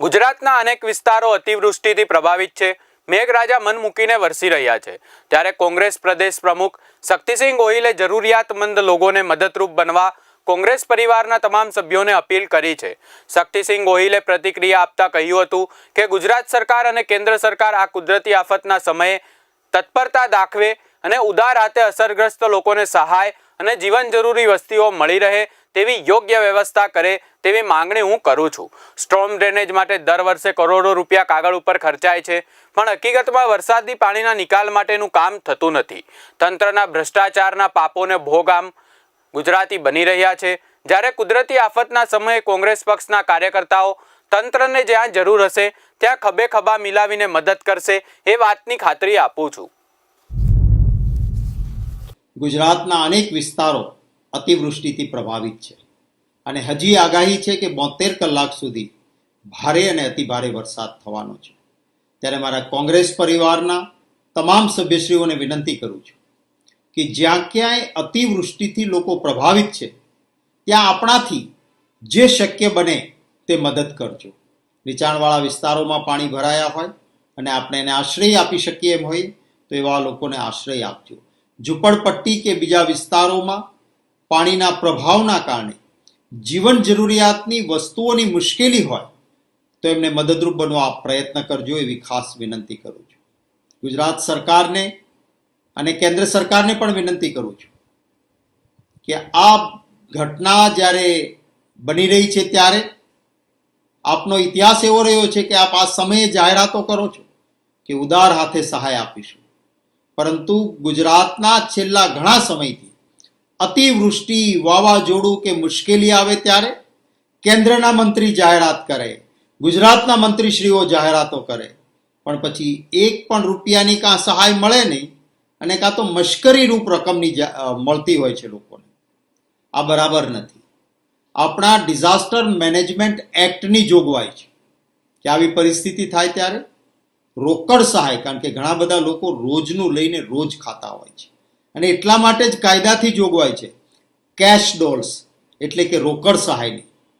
ગુજરાતના અનેક વિસ્તારો અતિવૃષ્ટિથી પ્રભાવિત છે. મેઘરાજા મન મૂકીને વરસી રહ્યા છે. ત્યારે કોંગ્રેસ પ્રદેશ પ્રમુખ શક્તિસિંહ ગોહિલે જરૂરિયાતમંદ લોકોને મદદરૂપ બનવા કોંગ્રેસ પરિવારના તમામ સભ્યોને અપીલ કરી છે. શક્તિસિંહ ગોહિલે પ્રતિક્રિયા આપતા કહ્યું હતું કે, ગુજરાત સરકાર અને કેન્દ્ર સરકાર આ કુદરતી આફતના સમયે તત્પરતા દાખવે અને ઉદાર હાથે અસરગ્રસ્ત લોકોને સહાય અને જીવન જરૂરી વસ્તીઓ મળી રહે તેવી યોગ્ય વ્યવસ્થા કરે તેવી માંગણી હું કરું છું. સ્ટ્રોમ ડ્રેનેજ માટે દર વર્ષે કરોડો રૂપિયા કાગળ ઉપર ખર્ચાય છે, પણ હકીકતમાં વરસાદી પાણીના નિકાલ માટેનું કામ થતું નથી. તંત્રના ભ્રષ્ટાચારના પાપોને ભોગ આમ ગુજરાતી બની રહ્યા છે. જ્યારે કુદરતી આફતના સમયે કોંગ્રેસ પક્ષના કાર્યકર્તાઓ તંત્રને જ્યાં જરૂર હશે, ત્યાં ખભે ખભા મિલાવીને મદદ કરશે એ વાતની ખાતરી આપું છું. ગુજરાતના અનેક વિસ્તારો અતિવૃષ્ટિથી પ્રભાવિત છે. અને હજી આગાહી છે કે બોતેર કલાક સુધી ભારે અને અતિભારે વરસાદ થવાનો છે. ત્યારે મારા કોંગ્રેસ પરિવારના તમામ સભ્યશ્રીઓને વિનંતી કરું છું કે જ્યાં ક્યાંય અતિવૃષ્ટિથી લોકો પ્રભાવિત છે, ત્યાં આપણાથી જે શક્ય બને તે મદદ કરજો. નીચાણવાળા વિસ્તારોમાં પાણી ભરાયા હોય અને આપણે એને આશ્રય આપી શકીએ એમ હોય, તો એવા લોકોને આશ્રય આપજો. ઝૂંપડપટ્ટી કે બીજા વિસ્તારોમાં પાણીના પ્રભાવના કારણે જીવન જરૂરિયાતની વસ્તુઓની મુશ્કેલી હોય, તો એમને મદદરૂપ બનવા પ્રયત્ન કરજો એવી ખાસ વિનંતી કરું છું. ગુજરાત સરકારને અને કેન્દ્ર સરકારને પણ વિનંતી કરું છું કે આ ઘટના જ્યારે બની રહી છે ત્યારે આપનો ઇતિહાસ એવો રહ્યો છે કે આપ આ સમયે જાહેરાતો કરો છો કે ઉદાર હાથે સહાય આપીશું. પરંતુ ગુજરાતના છેલ્લા ઘણા સમયથી અતિવૃષ્ટિ, વાવાઝોડું કે મુશ્કેલી આવે ત્યારે કેન્દ્રના મંત્રી જાહેરાત કરે, ગુજરાતના મંત્રીશ્રીઓ જાહેરાતો કરે. પણ પછી એક પણ રૂપિયાની કાં સહાય મળે નહીં અને કાં તો મશ્કરીરૂપ રકમની મળતી હોય છે લોકોને. આ બરાબર નથી. આપણા ડિઝાસ્ટર મેનેજમેન્ટ એક્ટની જોગવાઈ છે. કે આવી પરિસ્થિતિ થાય ત્યારે? રોકડ સહાય, કારણ કે ઘણા બધા લોકો રોજનું લઈને રોજ ખાતા હોય છે. અને એટલા માટે જ કાયદાથી જોગવાઈ છે. કેશ ડોલ્સ, એટલે કે રોકડ સહાયની.